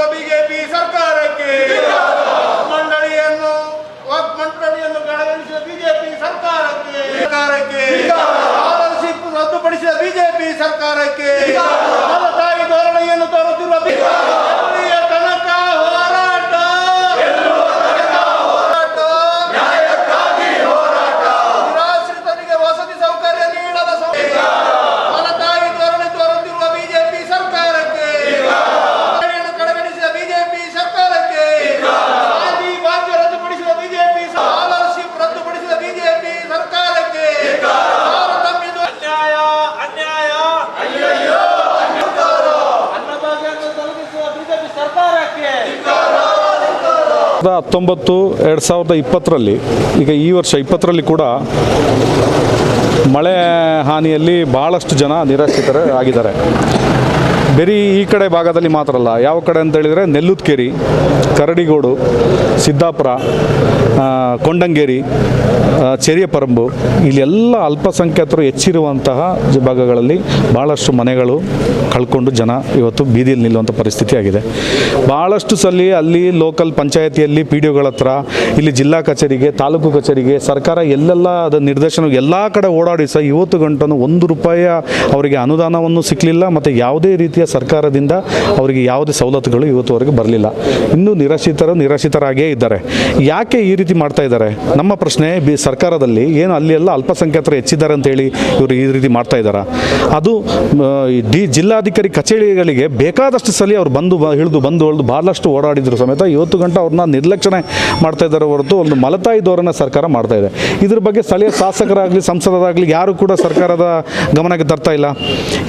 ತರುತ್ತಿರುವ ಬಿಜೆಪಿ ಸರ್ಕಾರಕ್ಕೆ ಮಂಡಳಿಯನ್ನು ಮಂಡಳಿಯನ್ನು ಕಡೆಗಣಿಸಿದ ಬಿಜೆಪಿ ಸರ್ಕಾರಕ್ಕೆ ಸರ್ಕಾರಕ್ಕೆ ಸ್ಕಾಲರ್ಶಿಪ್ ರದ್ದುಪಡಿಸಿದ ಬಿಜೆಪಿ ಸರ್ಕಾರಕ್ಕೆ ತಾಯಿ ಧೋರಣೆಯನ್ನು ತರುತ್ತಿರುವ ಬಿಜೆಪಿಯ ತನಕ ಹೋರಾಟ ನಿರಾಶ್ರಿತರಿಗೆ ವಸತಿ ಸೌಕರ್ಯ ನೀಡದ ತಾಯಿ ಧೋರಣೆ ತೋರುತ್ತಿರುವ ಬಿಜೆಪಿ ಸರ್ಕಾರಕ್ಕೆ ಮಂಡಳಿಯನ್ನು ಕಡೆಗಣಿಸಿದ ಬಿಜೆಪಿ ಸರ್ಕಾರಕ್ಕೆ ಗಾಂಧಿ ಭಾಗ್ಯ ರದ್ದುಪಡಿಸಿದ ಬಿಜೆಪಿ ಸ್ಕಾಲರ್ಶಿಪ್ ರದ್ದುಪಡಿಸಿದ ಬಿಜೆಪಿ ಸರ್ಕಾರಕ್ಕೆ ತಾರತಮ್ಯದ ಅನ್ಯಾಯ ಅನ್ಯಾಯ ಅನ್ನಭಾಗ್ಯವನ್ನು ತಲುಪಿಸುವ ಬಿಜೆಪಿ ಸರ್ಕಾರಕ್ಕೆ ಸಾವಿರದ ಹತ್ತೊಂಬತ್ತು, ಎರಡು ಸಾವಿರದ ಇಪ್ಪತ್ತರಲ್ಲಿ, ಈಗ ಈ ವರ್ಷ ಇಪ್ಪತ್ತರಲ್ಲಿ ಕೂಡ ಮಳೆ ಹಾನಿಯಲ್ಲಿ ಭಾಳಷ್ಟು ಜನ ನಿರಾಶ್ರಿತರು ಆಗಿದ್ದಾರೆ ಬರೀ ಈ ಕಡೆ ಭಾಗದಲ್ಲಿ ಮಾತ್ರ ಅಲ್ಲ, ಯಾವ ಕಡೆ ಅಂತ ಹೇಳಿದರೆ ನೆಲ್ಲುತ್ಕೇರಿ ಕರಡಿಗೋಡು, ಸಿದ್ದಾಪುರ ಕೊಂಡಂಗೇರಿ ಚೆರಿಯಪರಂಬು ಇಲ್ಲೆಲ್ಲ ಅಲ್ಪಸಂಖ್ಯಾತರು ಹೆಚ್ಚಿರುವಂತಹ ಭಾಗಗಳಲ್ಲಿ ಭಾಳಷ್ಟು ಮನೆಗಳು ಕಳ್ಕೊಂಡು ಜನ ಇವತ್ತು ಬೀದಿಯಲ್ಲಿ ನಿಲ್ಲುವಂಥ ಪರಿಸ್ಥಿತಿ ಆಗಿದೆ ಭಾಳಷ್ಟು ಸಲ ಅಲ್ಲಿ ಲೋಕಲ್ ಪಂಚಾಯತಿಯಲ್ಲಿ ಪಿ ಡಿ ಒಗಳ ಹತ್ರ, ಇಲ್ಲಿ ಜಿಲ್ಲಾ ಕಚೇರಿಗೆ, ತಾಲೂಕು ಕಚೇರಿಗೆ, ಸರ್ಕಾರ ಎಲ್ಲೆಲ್ಲ ಅದರ ನಿರ್ದೇಶನ, ಎಲ್ಲ ಕಡೆ ಓಡಾಡಿ ಸಹ ಇವತ್ತು ಗಂಟನು ಒಂದು ರೂಪಾಯಿಯ ಅವರಿಗೆ ಅನುದಾನವನ್ನು ಸಿಕ್ಕಲಿಲ್ಲ ಮತ್ತು ಯಾವುದೇ ರೀತಿಯ ಸರ್ಕಾರದಿಂದ ಅವರಿಗೆ ಯಾವುದೇ ಸವಲತ್ತುಗಳು ಇವತ್ತುವರೆಗೆ ಬರಲಿಲ್ಲ. ಇನ್ನೂ ನಿರಾಶ್ರಿತರು ನಿರಾಶ್ರಿತರಾಗೇ ಇದ್ದಾರೆ. ಯಾಕೆ ಈ ರೀತಿ ಮಾಡ್ತಾ ಇದ್ದಾರೆ? ನಮ್ಮ ಪ್ರಶ್ನೆ, ಬಿ ಸರ್ಕಾರದಲ್ಲಿ ಏನು ಅಲ್ಲಿ ಎಲ್ಲ ಅಲ್ಪಸಂಖ್ಯಾತರು ಹೆಚ್ಚಿದ್ದಾರೆ ಅಂತೇಳಿ ಇವರು ಈ ರೀತಿ ಮಾಡ್ತಾ ಇದ್ದಾರೆ? ಅದು ಡಿ ಜಿಲ್ಲಾಧಿಕಾರಿ ಕಚೇರಿಗಳಿಗೆ ಬೇಕಾದಷ್ಟು ಸಲ ಅವ್ರು ಬಂದು ಹಿಡಿದು ಬಂದು ಹೊಳ್ದು ಭಾಳಷ್ಟು ಓಡಾಡಿದ್ರು ಸಮೇತ ಇವತ್ತು ಗಂಟೆ ಅವ್ರನ್ನ ನಿರ್ಲಕ್ಷಣೆ ಮಾಡ್ತಾ ಇದ್ದಾರೆ ಹೊರತು ಒಂದು ಮಲತಾಯಿ ಧೋರಣೆ ಸರ್ಕಾರ ಮಾಡ್ತಾ ಇದೆ. ಇದ್ರ ಬಗ್ಗೆ ಸ್ಥಳೀಯ ಶಾಸಕರಾಗಲಿ, ಸಂಸದರಾಗಲಿ ಯಾರು ಕೂಡ ಸರ್ಕಾರದ ಗಮನಕ್ಕೆ ತರ್ತಾ ಇಲ್ಲ.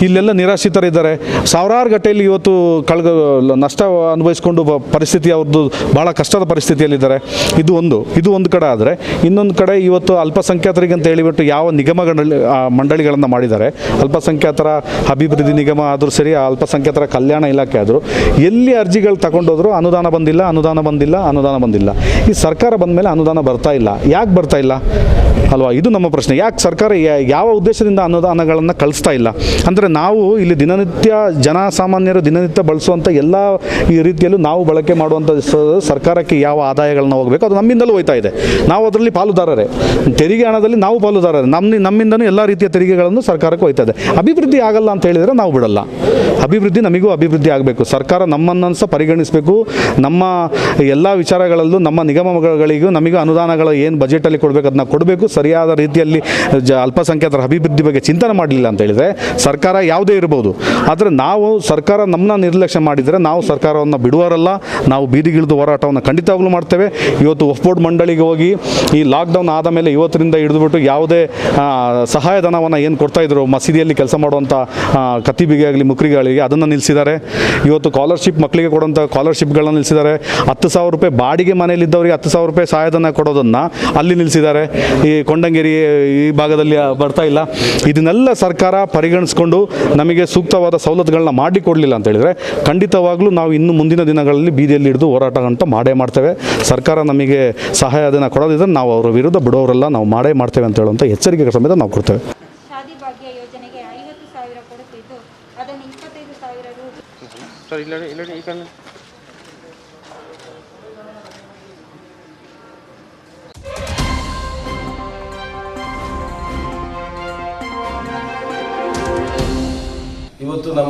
ಇಲ್ಲೆಲ್ಲ ನಿರಾಶ್ರಿತರಿದ್ದಾರೆ. ಸಾವಿರಾರು ಗಟ್ಟೆಯಲ್ಲಿ ಇವತ್ತು ಕಳ್ಗ, ನಷ್ಟ ಅನುಭವಿಸ್ಕೊಂಡು ಪರಿಸ್ಥಿತಿ ಅವ್ರದ್ದು ಭಾಳ ಕಷ್ಟದ ಪರಿಸ್ಥಿತಿಯಲ್ಲಿದ್ದಾರೆ. ಇದು ಒಂದು ಇದು ಒಂದು ಕಡೆ ಆದರೆ, ಇನ್ನೊಂದು ಕಡೆ ಇವತ್ತು ಅಲ್ಪಸಂಖ್ಯಾತರಿಗೆ ಅಂತ ಹೇಳಿಬಿಟ್ಟು ಯಾವ ನಿಗಮಗಳ ಮಂಡಳಿಗಳನ್ನು ಮಾಡಿದ್ದಾರೆ. ಅಲ್ಪಸಂಖ್ಯಾತರ ಅಭಿವೃದ್ಧಿ ನಿಗಮ ಆದರೂ ಸರಿ ಅಲ್ಪಸಂಖ್ಯಾತರ ಕಲ್ಯಾಣ ಇಲಾಖೆ ಆದರೂ, ಎಲ್ಲಿ ಅರ್ಜಿಗಳು ತಗೊಂಡೋದ್ರು ಅನುದಾನ ಬಂದಿಲ್ಲ ಅನುದಾನ ಬಂದಿಲ್ಲ ಅನುದಾನ ಬಂದಿಲ್ಲ. ಈ ಸರ್ಕಾರ ಬಂದ ಮೇಲೆ ಅನುದಾನ ಬರ್ತಾ ಇಲ್ಲ. ಯಾಕೆ ಬರ್ತಾ ಇಲ್ಲ? ಅಲ್ವಾ? ಇದು ನಮ್ಮ ಪ್ರಶ್ನೆ. ಯಾಕೆ ಸರ್ಕಾರ ಯಾವ ಉದ್ದೇಶದಿಂದ ಅನುದಾನಗಳನ್ನು ಕಳಿಸ್ತಾ ಇಲ್ಲ? ಅಂದರೆ ನಾವು ಇಲ್ಲಿ ದಿನನಿತ್ಯ ಜನಸಾಮಾನ್ಯರು ದಿನನಿತ್ಯ ಬಳಸುವಂಥ ಎಲ್ಲ ಈ ರೀತಿಯಲ್ಲೂ ನಾವು ಬಳಕೆ ಮಾಡುವಂಥ ಸರ್ಕಾರಕ್ಕೆ ಯಾವ ಆದಾಯಗಳನ್ನ ಹೋಗಬೇಕು, ಅದು ನಮ್ಮಿಂದಲೂ ಹೋಯ್ತಾ ಇದೆ. ನಾವು ಅದರಲ್ಲಿ ಪಾಲುದಾರರೇ. ತೆರಿಗೆ ಹಣದಲ್ಲಿ ನಾವು ಪಾಲುದಾರರೇ. ನಮ್ಮ ನಮ್ಮಿಂದನೂ ಎಲ್ಲ ರೀತಿಯ ತೆರಿಗೆಗಳನ್ನು ಸರ್ಕಾರಕ್ಕೆ ಹೋಯ್ತಾ ಇದೆ. ಅಭಿವೃದ್ಧಿ ಆಗಲ್ಲ ಅಂತ ಹೇಳಿದರೆ ನಾವು ಬಿಡಲ್ಲ. ಅಭಿವೃದ್ಧಿ ನಮಗೂ ಅಭಿವೃದ್ಧಿ ಆಗಬೇಕು. ಸರ್ಕಾರ ನಮ್ಮನ್ನು ಸಹ ಪರಿಗಣಿಸಬೇಕು. ನಮ್ಮ ಎಲ್ಲ ವಿಚಾರಗಳಲ್ಲೂ, ನಮ್ಮ ನಿಗಮಗಳಿಗೂ ನಮಗೂ ಅನುದಾನಗಳು ಏನು ಬಜೆಟಲ್ಲಿ ಕೊಡಬೇಕು ಅದನ್ನ ಕೊಡಬೇಕು. ಸರಿಯಾದ ರೀತಿಯಲ್ಲಿ ಜ ಅಲ್ಪಸಂಖ್ಯಾತರ ಅಭಿವೃದ್ಧಿ ಬಗ್ಗೆ ಚಿಂತನೆ ಮಾಡಲಿಲ್ಲ ಅಂತ ಹೇಳಿದರೆ ಸರ್ಕಾರ ಯಾವುದೇ ಇರ್ಬೋದು. ಆದರೆ ನಾವು ಸರ್ಕಾರ ನಮ್ಮನ್ನ ನಿರ್ಲಕ್ಷ್ಯ ಮಾಡಿದರೆ ನಾವು ಸರ್ಕಾರವನ್ನು ಬಿಡುವರಲ್ಲ ನಾವು ಬೀದಿಗಿಳಿದು ಹೋರಾಟವನ್ನು ಖಂಡಿತವಾಗ್ಲೂ ಮಾಡ್ತೇವೆ. ಇವತ್ತು ಒಫ್ಬೋರ್ಡ್ ಮಂಡಳಿಗೆ ಹೋಗಿ ಈ ಲಾಕ್ಡೌನ್ ಆದ ಮೇಲೆ ಇವತ್ತರಿಂದ ಹಿಡಿದುಬಿಟ್ಟು ಯಾವುದೇ ಸಹಾಯಧನವನ್ನು ಏನು ಕೊಡ್ತಾಯಿದ್ರು ಮಸೀದಿಯಲ್ಲಿ ಕೆಲಸ ಮಾಡುವಂಥ ಕತ್ತಿಬಿಗೆ ಆಗಲಿ ಮುಕ್ರಿಗಳಿಗೆ ಅದನ್ನು ನಿಲ್ಲಿಸಿದ್ದಾರೆ ಇವತ್ತು ಸ್ಕಾಲರ್ಶಿಪ್ ಮಕ್ಕಳಿಗೆ ಕೊಡುವಂಥ ಸ್ಕಾಲರ್ಶಿಪ್ಗಳನ್ನ ನಿಲ್ಲಿಸಿದ್ದಾರೆ ಹತ್ತು ಸಾವಿರ ರೂಪಾಯಿ ಬಾಡಿಗೆ ಮನೆಯಲ್ಲಿದ್ದವರಿಗೆ ಹತ್ತು ಸಾವಿರ ರೂಪಾಯಿ ಸಹಾಯಧನ ಕೊಡೋದನ್ನು ಅಲ್ಲಿ ನಿಲ್ಲಿಸಿದ್ದಾರೆ ಈ ಕೊಂಡಂಗೇರಿ, ಈ ಭಾಗದಲ್ಲಿ ಬರ್ತಾ ಇಲ್ಲ. ಇದನ್ನೆಲ್ಲ ಸರ್ಕಾರ ಪರಿಗಣಿಸ್ಕೊಂಡು ನಮಗೆ ಸೂಕ್ತವಾದ ಸವಲತ್ತುಗಳನ್ನ ಮಾಡಿ ಕೊಡಲಿಲ್ಲ ಅಂತ ಹೇಳಿದರೆ ಖಂಡಿತವಾಗ್ಲೂ ನಾವು ಇನ್ನು ಮುಂದಿನ ದಿನಗಳಲ್ಲಿ ಬೀದಿಯಲ್ಲಿ ಹಿಡಿದು ಹೋರಾಟ ಅಂತ ಮಾಡೇ ಮಾಡ್ತೇವೆ. ಸರ್ಕಾರ ನಮಗೆ ಸಹಾಯಧನ ಕೊಡೋದಿದ್ರೆ ನಾವು ಅವರ ವಿರುದ್ಧ ಬಿಡೋರೆಲ್ಲ ನಾವು ಮಾಡೇ ಮಾಡ್ತೇವೆ ಅಂತ ಹೇಳುವಂಥ ಎಚ್ಚರಿಕೆ ಸಮೇತ ನಾವು ಕೊಡ್ತೇವೆ. ಇಪ್ಪತ್ತೈದು ಸಾವಿರ ರು ಸರ್ ಇಲ್ಲ ಇಲ್ಲ ಈ ಕಣ್ಣು ಇವತ್ತು ನಮ್ಮ